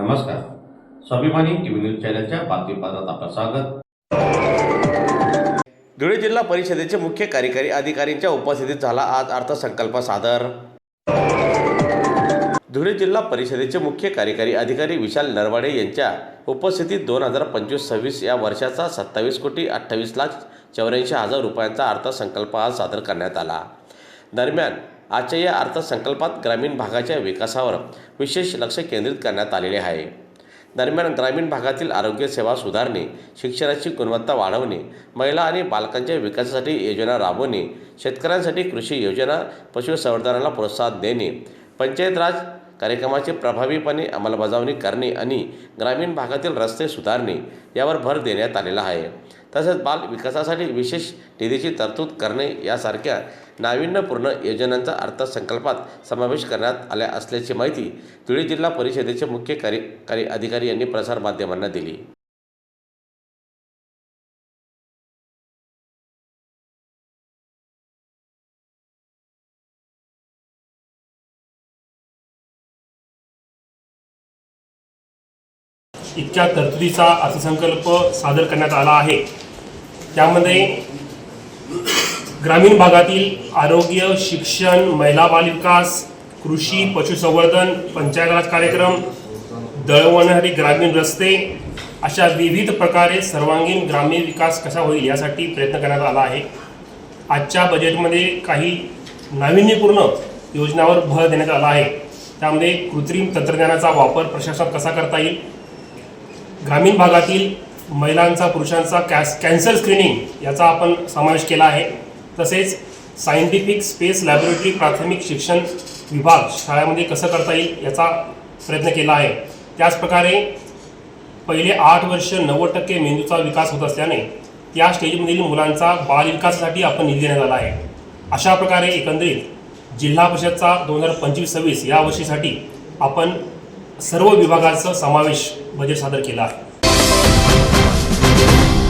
नमस्कार. स्वाभिमानी TV news चॅनलच्या बातमीपत्रात आपलं स्वागत. धुळे जिल्हा परिषदेचे मुख्य कार्यकारी अधिकाऱ्यांच्या उपस्थितीत झाला आज अर्थसंकल्प सादर. धुळे जिल्हा परिषदेचे मुख्य कार्यकारी अधिकारी विशाल नरवाडे यांच्या उपस्थितीत दोन हजार पंचवीस सव्वीस या वर्षाचा सत्तावीस कोटी अठ्ठावीस लाख चौऱ्याऐंशी हजार रुपयांचा अर्थसंकल्प आज सादर करण्यात आला. दरम्यान आजच्या या अर्थसंकल्पात ग्रामीण भागाच्या विकासावर विशेष लक्ष केंद्रित करण्यात आलेले आहे. दरम्यान ग्रामीण भागातील आरोग्यसेवा सुधारणे शिक्षणाची गुणवत्ता वाढवणे महिला आणि बालकांच्या विकासासाठी योजना राबवणे शेतकऱ्यांसाठी कृषी योजना पशुसंवर्धनाला प्रोत्साहन देणे पंचायत राज कार्यक्रमाची प्रभावीपणे अंमलबजावणी करणे आणि ग्रामीण भागातील रस्ते सुधारणे यावर भर देण्यात आलेला आहे. तसेच बाल विकासासाठी विशेष निधीची तरतूद करणे यासारख्या नाविन्यपूर्ण योजनांचा अर्थसंकल्पात समावेश करण्यात आल्या असल्याची माहिती धुळे जिल्हा परिषदेचे मुख्य कार्यकारी अधिकारी यांनी प्रसारमाध्यमांना दिली. इतक्या तरतुदीचा अर्थसंकल्प सादर करण्यात आला आहे. त्यामध्ये ग्रामीण भागातील आरोग्य शिक्षण महिला बालविकास कृषी पशुसंवर्धन पंचायत राज कार्यक्रम दळवणारी ग्रामीण रस्ते अशा विविध प्रकारे सर्वांगीण ग्रामीण विकास कसा होईल यासाठी प्रयत्न करण्यात आला आहे. आजच्या बजेटमध्ये काही नाविन्यपूर्ण योजनावर भर देण्यात आला आहे. त्यामध्ये कृत्रिम तंत्रज्ञानाचा वापर प्रशासनात कसा करता येईल ग्रामीण भागातील महिलांचा पुरुषांचा कॅस कॅन्सर स्क्रीनिंग याचा आपण समावेश केला आहे. तसेच सायंटिफिक स्पेस लॅबोरेटरी प्राथमिक शिक्षण विभाग शाळेमध्ये कसं करता येईल याचा प्रयत्न केला आहे. त्याचप्रकारे पहिले आठ वर्ष नव्वद टक्के मेंदूचा विकास होत असल्याने त्या स्टेजमधील मुलांचा बालविकासासाठी आपण निधी देण्यात आला आहे. अशा प्रकारे एकंदरीत जिल्हा परिषदचा दोन हजार पंचवीस सव्वीस या वर्षीसाठी आपण सर्व विभागाचा समावेश बजेट सादर केला आहे.